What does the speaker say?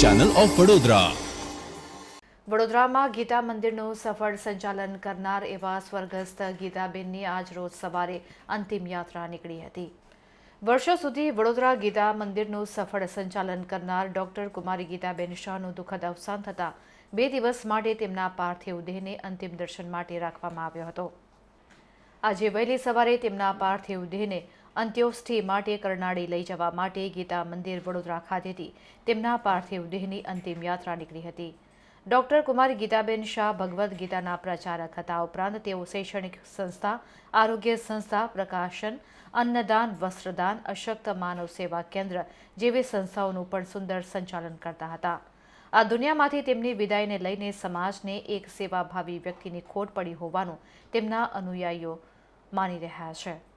Channel of Vadodara વડોદરામાં ગીતા મંદિરનું સફળ સંચાલન કરનાર એવા સ્વર્ગસ્થ ગીતાબેનની આજ રોજ સવારે અંતિમ યાત્રા નીકળી હતી. વર્ષો સુધી વડોદરા ગીતા મંદિરનું સફળ સંચાલન કરનાર ડોક્ટર કુમારી ગીતાબેન શાહનું દુઃખદ અવસાન થતાં બે દિવસ માટે તેમના પાર્થિવ દેહને અંતિમ દર્શન માટે રાખવામાં આવ્યો હતો. આજે વહેલી સવારે તેમના પાર્થિવ દેહને અંત્યોષ્ઠિ માટે કરનાળી લઈ જવા માટે ગીતા મંદિર વડોદરા ખાતેથી તેમના પાર્થિવ દેહની અંતિમ યાત્રા નીકળી હતી. ડોક્ટર કુમારી ગીતાબેન શાહ ભગવદ્ ગીતાના પ્રચારક હતા ઉપરાંત તેઓ શૈક્ષણિક સંસ્થા, આરોગ્ય સંસ્થા, પ્રકાશન, અન્નદાન, વસ્ત્રદાન, અશક્ત માનવ સેવા કેન્દ્ર જેવી સંસ્થાઓનું પણ સુંદર સંચાલન કરતા હતા. આ દુનિયામાંથી તેમની વિદાયને લઈને સમાજને એક સેવાભાવી વ્યક્તિની ખોટ પડી હોવાનું તેમના અનુયાયીઓ માની રહ્યા છે.